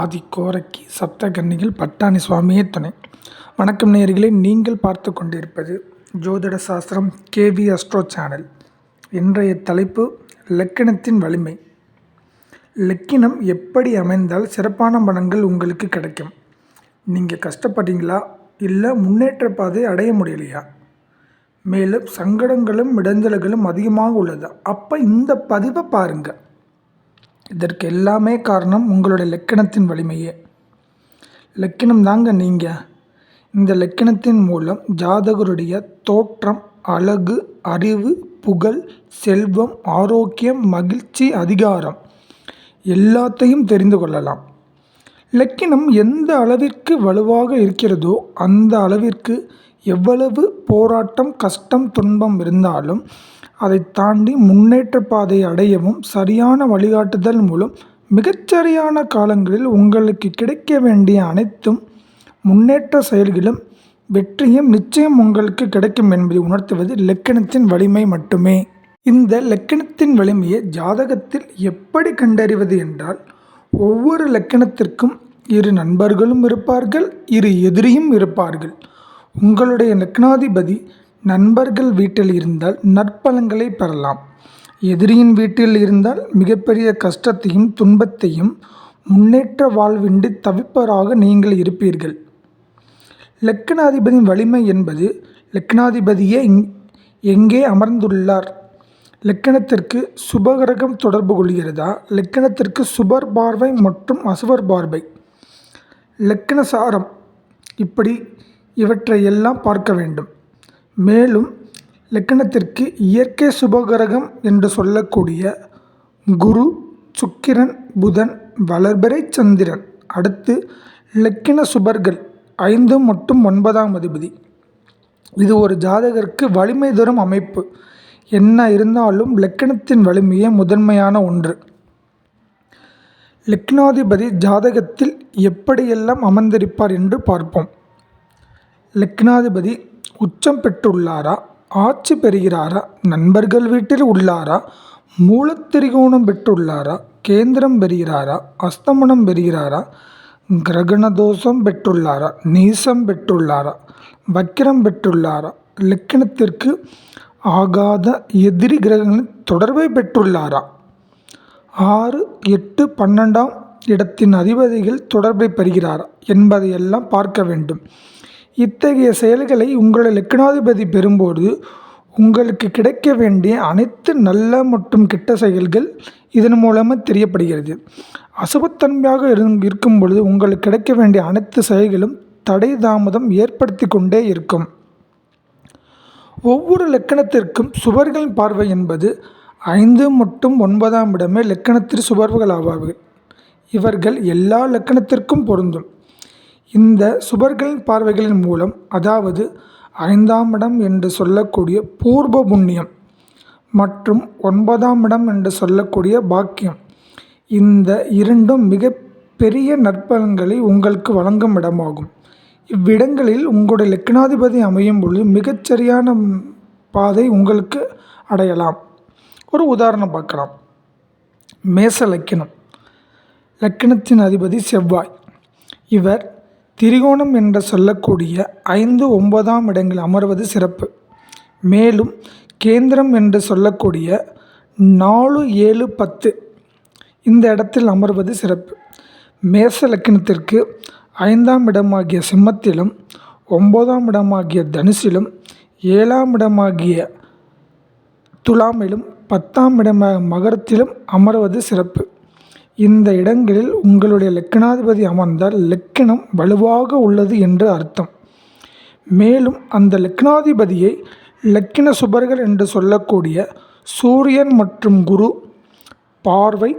ஆதி கோரக்கி சப்தகன்னிகள் பட்டாணி சுவாமியே துணை. வணக்கம் நேயர்களே நீங்கள் பார்த்து கொண்டிருப்பது ஜோதிட சாஸ்திரம் கேவி அஸ்ட்ரோ சேனல். இன்றைய தலைப்பு லக்கினத்தின் வலிமை. லக்கினம் எப்படி அமைந்தால் சிறப்பான பணங்கள் உங்களுக்கு கிடைக்கும்? நீங்கள் கஷ்டப்பட்டீங்களா? இல்லை முன்னேற்ற பாதை அடைய முடியலையா? மேலும் சங்கடங்களும் இடைஞ்சல்களும் அதிகமாக உள்ளது? அப்போ இந்த பதிவை பாருங்கள் இதற்கு எல்லாமே காரணம் உங்களுடைய லக்கணத்தின் வலிமையே. லக்கினம் தாங்க நீங்கள் இந்த லக்கணத்தின் மூலம் ஜாதகருடைய தோற்றம் அழகு அறிவு புகழ் செல்வம் ஆரோக்கியம் மகிழ்ச்சி அதிகாரம் எல்லாத்தையும் தெரிந்து கொள்ளலாம். லக்கினம் எந்த அளவிற்கு வலுவாக இருக்கிறதோ அந்த அளவிற்கு எவ்வளவு போராட்டம் கஷ்டம் துன்பம் இருந்தாலும் அதை தாண்டி முன்னேற்ற பாதை அடையவும் சரியான வழிகாட்டுதல் மூலம் மிகச்சரியான காலங்களில் உங்களுக்கு கிடைக்க வேண்டிய அனைத்தும் முன்னேற்ற செயல்களும் வெற்றியும் நிச்சயம் உங்களுக்கு கிடைக்கும் என்பதை உணர்த்துவது லக்கணத்தின் வலிமை மட்டுமே. இந்த லக்கணத்தின் வலிமையை ஜாதகத்தில் எப்படி கண்டறிவது என்றால் ஒவ்வொரு லக்கணத்திற்கும் இரு நண்பர்களும் இருப்பார்கள் இரு எதிரியும் இருப்பார்கள். உங்களுடைய லக்னாதிபதி நண்பர்கள் வீட்டில் இருந்தால் நற்பலன்களை பெறலாம். எதிரியின் வீட்டில் இருந்தால் மிகப்பெரிய கஷ்டத்தையும் துன்பத்தையும் முன்னேற்ற வாழ்வின்றி தவிப்பராக நீங்கள் இருப்பீர்கள். லக்னாதிபதியின் வலிமை என்பது லக்னாதிபதியே எங்கே அமர்ந்துள்ளார்? லக்கணத்திற்கு சுபகிரகம் தொடர்பு கொள்கிறதா? லக்கணத்திற்கு சுபர் பார்வை மற்றும் அசுவர் பார்வை. லக்கண சாரம் இப்படி இவற்றை எல்லாம் பார்க்க வேண்டும். மேலும் லக்னத்திற்கு இயற்கை சுபகிரகம் என்று சொல்லக்கூடிய குரு சுக்கிரன் புதன் வளர்பிறை சந்திரன். அடுத்து லக்கின சுபர்கள் ஐந்து மற்றும் ஒன்பதாம் அதிபதி. இது ஒரு ஜாதகருக்கு வலிமை தரும் அமைப்பு. என்ன இருந்தாலும் லக்கணத்தின் வலிமையே முதன்மையான ஒன்று. லக்னாதிபதி ஜாதகத்தில் எப்படியெல்லாம் அமர்ந்திருப்பார் என்று பார்ப்போம். லக்னாதிபதி உச்சம் பெற்றுள்ளாரா? ஆட்சி பெறுகிறாரா? நண்பர்கள் வீட்டில் உள்ளாரா? மூலத்திரிகோணம் பெற்றுள்ளாரா? கேந்திரம் பெறுகிறாரா? அஸ்தமனம் பெறுகிறாரா? கிரகண தோஷம் பெற்றுள்ளாரா? நீசம் பெற்றுள்ளாரா? வக்கிரம் பெற்றுள்ளாரா? லக்கணத்திற்கு ஆகாத எதிரி கிரகங்களின் தொடர்பை பெற்றுள்ளாரா? ஆறு எட்டு பன்னெண்டாம் இடத்தின் அதிபதிகள் தொடர்பை பெறுகிறாரா? என்பதையெல்லாம் பார்க்க வேண்டும். இத்தகைய செயல்களை உங்கள் லக்னாதிபதி பெறும்போது உங்களுக்கு கிடைக்க வேண்டிய அனைத்து நல்ல மற்றும் கெட்ட செயல்கள் இதன் மூலமாக தெரியப்படுகிறது. அசுபத்தன்மையாக இருக்கும் பொழுது உங்களுக்கு கிடைக்க வேண்டிய அனைத்து செயல்களும் தடை தாமதம் ஏற்படுத்தி கொண்டே இருக்கும். ஒவ்வொரு லக்கணத்திற்கும் சுவர்களின் பார்வை என்பது ஐந்து மற்றும் ஒன்பதாம் இடமே லக்கணத்தில் சுவர்கள் ஆவார்கள் இவர்கள் எல்லா லக்கணத்திற்கும் பொருந்தும். இந்த சுபர்களின் பார்வைகளின் மூலம் அதாவது ஐந்தாம் இடம் என்று சொல்லக்கூடிய பூர்வ புண்ணியம் மற்றும் ஒன்பதாம் இடம் என்று சொல்லக்கூடிய பாக்கியம் இந்த இரண்டும் மிக பெரிய நற்பலன்களை உங்களுக்கு வழங்கும் இடமாகும். இவ்விடங்களில் உங்களுடைய லக்னாதிபதி அமையும் பொழுது மிகச்சரியான பாதை உங்களுக்கு அடையலாம். ஒரு உதாரணம் பார்க்கலாம். மேச லக்கினம். லக்கினத்தின் அதிபதி செவ்வாய். இவர் திரிகோணம் என்று சொல்லக்கூடிய ஐந்து ஒன்பதாம் இடங்கள் அமர்வது சிறப்பு. மேலும் கேந்திரம் என்று சொல்லக்கூடிய நாலு ஏழு பத்து இந்த இடத்தில் அமர்வது சிறப்பு. மேச லக்கணத்திற்கு ஐந்தாம் இடமாகிய சிம்மத்திலும் ஒன்பதாம் இடமாகிய தனுசிலும் ஏழாம் இடமாகிய துலாமிலும் பத்தாம் இடமாக மகரத்திலும் அமர்வது சிறப்பு. இந்த இடங்களில் உங்களுடைய லக்கணாதிபதி அமர்ந்தால் லக்கணம் வலுவாக உள்ளது என்று அர்த்தம். மேலும் அந்த லக்னாதிபதியை லக்கின சுபர்கள் என்று சொல்லக்கூடிய சூரியன் மற்றும் குரு பார்வை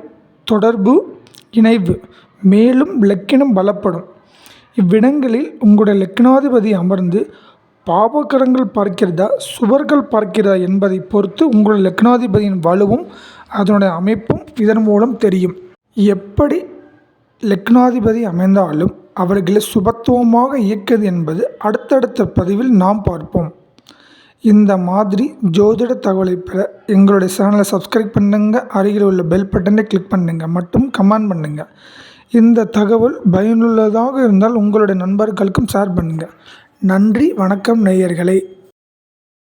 தொடர்பு இணைவு மேலும் லக்கினம் பலப்படும். இவ்விடங்களில் உங்களுடைய லக்னாதிபதி அமர்ந்து பாபகரங்கள் பார்க்கிறதா சுவர்கள் பார்க்கிறதா என்பதை பொறுத்து உங்களுடைய லக்னாதிபதியின் வலுவும் அதனுடைய அமைப்பும் இதன் மூலம் தெரியும். எப்படி லக்னாதிபதி அமைந்தாலும் அவர்களை சுபத்துவமாக இயக்குவது என்பது அடுத்தடுத்த பதிவில் நாம் பார்ப்போம். இந்த மாதிரி ஜோதிட தகவலை பெற எங்களுடைய சேனலை சப்ஸ்கிரைப் பண்ணுங்கள் அருகில் உள்ள பெல் பட்டனை கிளிக் பண்ணுங்கள் மற்றும் கமெண்ட் பண்ணுங்கள் இந்த தகவல் பயனுள்ளதாக இருந்தால் உங்களுடைய நண்பர்களுக்கும் ஷேர் பண்ணுங்கள் நன்றி வணக்கம் நேயர்களே.